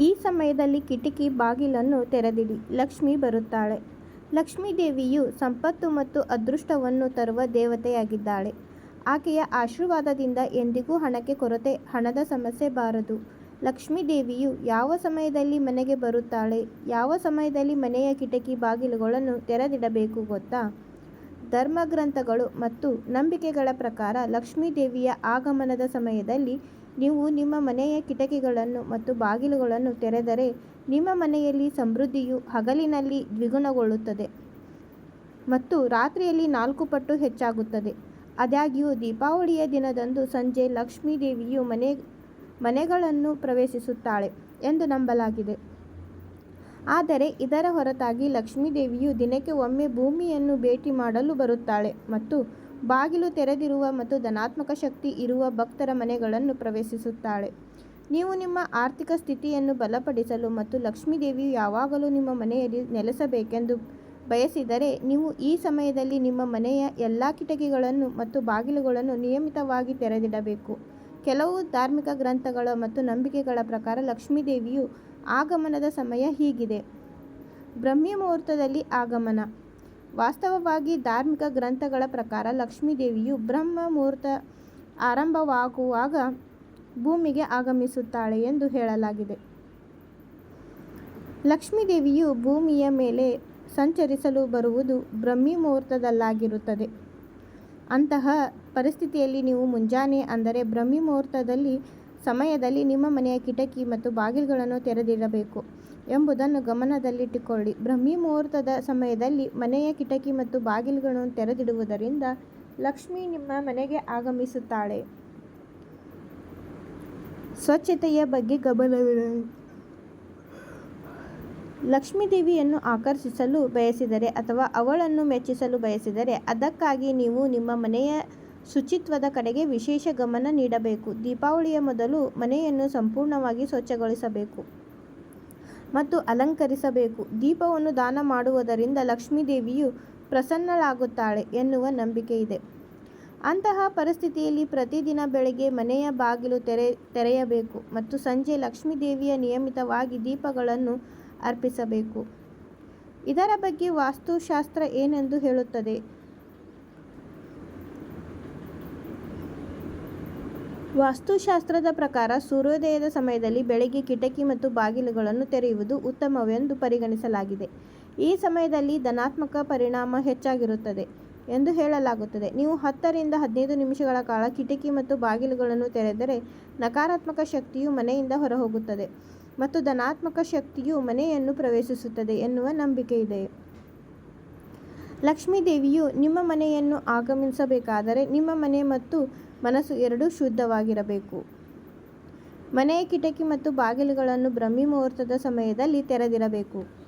ಈ ಸಮಯದಲ್ಲಿ ಕಿಟಕಿ ಬಾಗಿಲನ್ನು ತೆರೆದಿಡಿ. ಲಕ್ಷ್ಮಿ ಬರುತ್ತಾಳೆ. ಲಕ್ಷ್ಮೀ ದೇವಿಯು ಸಂಪತ್ತು ಮತ್ತು ಅದೃಷ್ಟವನ್ನು ತರುವ ದೇವತೆಯಾಗಿದ್ದಾಳೆ. ಆಕೆಯ ಆಶೀರ್ವಾದದಿಂದ ಎಂದಿಗೂ ಹಣಕ್ಕೆ ಕೊರತೆ, ಹಣದ ಸಮಸ್ಯೆ ಬಾರದು. ಲಕ್ಷ್ಮೀ ದೇವಿಯು ಯಾವ ಸಮಯದಲ್ಲಿ ಮನೆಗೆ ಬರುತ್ತಾಳೆ, ಯಾವ ಸಮಯದಲ್ಲಿ ಮನೆಯ ಕಿಟಕಿ ಬಾಗಿಲುಗಳನ್ನು ತೆರೆದಿಡಬೇಕು ಗೊತ್ತಾ? ಧರ್ಮಗ್ರಂಥಗಳು ಮತ್ತು ನಂಬಿಕೆಗಳ ಪ್ರಕಾರ ಲಕ್ಷ್ಮೀ ದೇವಿಯ ಆಗಮನದ ಸಮಯದಲ್ಲಿ ನೀವು ನಿಮ್ಮ ಮನೆಯ ಕಿಟಕಿಗಳನ್ನು ಮತ್ತು ಬಾಗಿಲುಗಳನ್ನು ತೆರೆದರೆ ನಿಮ್ಮ ಮನೆಯಲ್ಲಿ ಸಮೃದ್ಧಿಯು ಹಗಲಿನಲ್ಲಿ ದ್ವಿಗುಣಗೊಳ್ಳುತ್ತದೆ ಮತ್ತು ರಾತ್ರಿಯಲ್ಲಿ ನಾಲ್ಕು ಪಟ್ಟು ಹೆಚ್ಚಾಗುತ್ತದೆ. ಆದಾಗ್ಯೂ, ದೀಪಾವಳಿಯ ದಿನದಂದು ಸಂಜೆ ಲಕ್ಷ್ಮೀ ದೇವಿಯು ಮನೆ, ಮನೆಗಳನ್ನು ಪ್ರವೇಶಿಸುತ್ತಾಳೆ ಎಂದು ನಂಬಲಾಗಿದೆ. ಆದರೆ, ಇದರ ಹೊರತಾಗಿ ಲಕ್ಷ್ಮೀ ದೇವಿಯು ದಿನಕ್ಕೆ ಒಮ್ಮೆ ಭೂಮಿಯನ್ನು ಭೇಟಿ ಮಾಡಲು ಬರುತ್ತಾಳೆ ಮತ್ತು ಬಾಗಿಲು ತೆರೆದಿರುವ ಮತ್ತು ಧನಾತ್ಮಕ ಶಕ್ತಿ ಇರುವ ಭಕ್ತರ ಮನೆಗಳನ್ನು ಪ್ರವೇಶಿಸುತ್ತಾಳೆ. ನೀವು ನಿಮ್ಮ ಆರ್ಥಿಕ ಸ್ಥಿತಿಯನ್ನು ಬಲಪಡಿಸಲು ಮತ್ತು ಲಕ್ಷ್ಮೀದೇವಿಯು ಯಾವಾಗಲೂ ನಿಮ್ಮ ಮನೆಯಲ್ಲಿ ನೆಲೆಸಬೇಕೆಂದು ಬಯಸಿದರೆ, ನೀವು ಈ ಸಮಯದಲ್ಲಿ ನಿಮ್ಮ ಮನೆಯ ಎಲ್ಲ ಕಿಟಕಿಗಳನ್ನು ಮತ್ತು ಬಾಗಿಲುಗಳನ್ನು ನಿಯಮಿತವಾಗಿ ತೆರೆದಿಡಬೇಕು. ಕೆಲವು ಧಾರ್ಮಿಕ ಗ್ರಂಥಗಳ ಮತ್ತು ನಂಬಿಕೆಗಳ ಪ್ರಕಾರ ಲಕ್ಷ್ಮೀದೇವಿಯು ಆಗಮನದ ಸಮಯ ಹೀಗಿದೆ. ಬ್ರಹ್ಮ ಮುಹೂರ್ತದಲ್ಲಿ ಆಗಮನ. ವಾಸ್ತವವಾಗಿ ಧಾರ್ಮಿಕ ಗ್ರಂಥಗಳ ಪ್ರಕಾರ ಲಕ್ಷ್ಮೀದೇವಿಯು ಬ್ರಹ್ಮ ಮುಹೂರ್ತ ಆರಂಭವಾಗುವಾಗ ಭೂಮಿಗೆ ಆಗಮಿಸುತ್ತಾಳೆ ಎಂದು ಹೇಳಲಾಗಿದೆ. ಲಕ್ಷ್ಮೀದೇವಿಯು ಭೂಮಿಯ ಮೇಲೆ ಸಂಚರಿಸಲು ಬರುವುದು ಬ್ರಹ್ಮಿ ಮುಹೂರ್ತದಲ್ಲಾಗಿರುತ್ತದೆ. ಅಂತಹ ಪರಿಸ್ಥಿತಿಯಲ್ಲಿ ನೀವು ಮುಂಜಾನೆ ಅಂದರೆ ಬ್ರಹ್ಮಿ ಮುಹೂರ್ತದಲ್ಲಿ ಸಮಯದಲ್ಲಿ ನಿಮ್ಮ ಮನೆಯ ಕಿಟಕಿ ಮತ್ತು ಬಾಗಿಲುಗಳನ್ನು ತೆರೆದಿಡಬೇಕು. ಎಂಬುದನ್ನು ಗಮನದಲ್ಲಿಟ್ಟುಕೊಳ್ಳಿ. ಬ್ರಹ್ಮಿ ಮುಹೂರ್ತದ ಸಮಯದಲ್ಲಿ ಮನೆಯ ಕಿಟಕಿ ಮತ್ತು ಬಾಗಿಲುಗಳನ್ನು ತೆರೆದಿಡುವುದರಿಂದ ಲಕ್ಷ್ಮಿ ನಿಮ್ಮ ಮನೆಗೆ ಆಗಮಿಸುತ್ತಾಳೆ. ಸ್ವಚ್ಛತೆಯ ಬಗ್ಗೆ ಗಮನವಿರಲಿ ಲಕ್ಷ್ಮೀದೇವಿಯನ್ನು ಆಕರ್ಷಿಸಲು ಬಯಸಿದರೆ ಅಥವಾ ಅವಳನ್ನು ಮೆಚ್ಚಿಸಲು ಬಯಸಿದರೆ ಅದಕ್ಕಾಗಿ ನೀವು ನಿಮ್ಮ ಮನೆಯ ಶುಚಿತ್ವದ ಕಡೆಗೆ ವಿಶೇಷ ಗಮನ ನೀಡಬೇಕು. ದೀಪಾವಳಿಯ ಮೊದಲು ಮನೆಯನ್ನು ಸಂಪೂರ್ಣವಾಗಿ ಸ್ವಚ್ಛಗೊಳಿಸಬೇಕು. ಮತ್ತು ಅಲಂಕರಿಸಬೇಕು. ದೀಪವನ್ನು ದಾನ ಮಾಡುವುದರಿಂದ ಲಕ್ಷ್ಮೀದೇವಿಯು ಪ್ರಸನ್ನಳಾಗುತ್ತಾಳೆ ಎನ್ನುವ ನಂಬಿಕೆ ಇದೆ ಅಂತಹ ಪರಿಸ್ಥಿತಿಯಲ್ಲಿ ಪ್ರತಿದಿನ ಬೆಳಗ್ಗೆ ಮನೆಯ ಬಾಗಿಲು ತೆರೆ, ತೆರೆಯಬೇಕು ಮತ್ತು ಸಂಜೆ ಲಕ್ಷ್ಮೀದೇವಿಯ ನಿಯಮಿತವಾಗಿ ದೀಪಗಳನ್ನು ಅರ್ಪಿಸಬೇಕು. ಇದರ ಬಗ್ಗೆ ವಾಸ್ತುಶಾಸ್ತ್ರ ಏನೆಂದು ಹೇಳುತ್ತದೆ? ವಾಸ್ತುಶಾಸ್ತ್ರದ ಪ್ರಕಾರ ಸೂರ್ಯೋದಯದ ಸಮಯದಲ್ಲಿ ಬೆಳಗ್ಗೆ ಕಿಟಕಿ ಮತ್ತು ಬಾಗಿಲುಗಳನ್ನು ತೆರೆಯುವುದು ಉತ್ತಮವೆಂದು ಪರಿಗಣಿಸಲಾಗಿದೆ. ಈ ಸಮಯದಲ್ಲಿ ಧನಾತ್ಮಕ ಪರಿಣಾಮ ಹೆಚ್ಚಾಗಿರುತ್ತದೆ ಎಂದು ಹೇಳಲಾಗುತ್ತದೆ. ನೀವು ಹತ್ತರಿಂದ ಹದಿನೈದು ನಿಮಿಷಗಳ ಕಾಲ ಕಿಟಕಿ ಮತ್ತು ಬಾಗಿಲುಗಳನ್ನು ತೆರೆದರೆ ನಕಾರಾತ್ಮಕ ಶಕ್ತಿಯು ಮನೆಯಿಂದ ಹೊರಹೋಗುತ್ತದೆ ಮತ್ತು ಧನಾತ್ಮಕ ಶಕ್ತಿಯು ಮನೆಯನ್ನು ಪ್ರವೇಶಿಸುತ್ತದೆ ಎನ್ನುವ ನಂಬಿಕೆ ಇದೆ. ಲಕ್ಷ್ಮೀದೇವಿಯು ನಿಮ್ಮ ಮನೆಯನ್ನು ಆಗಮಿಸಬೇಕಾದರೆ ನಿಮ್ಮ ಮನೆ ಮತ್ತು ಮನಸ್ಸು ಎರಡೂ ಶುದ್ಧವಾಗಿರಬೇಕು. ಮನೆಯ ಕಿಟಕಿ ಮತ್ತು ಬಾಗಿಲುಗಳನ್ನು ಬ್ರಹ್ಮಿ ಮುಹೂರ್ತದ ಸಮಯದಲ್ಲಿ ತೆರೆದಿರಬೇಕು.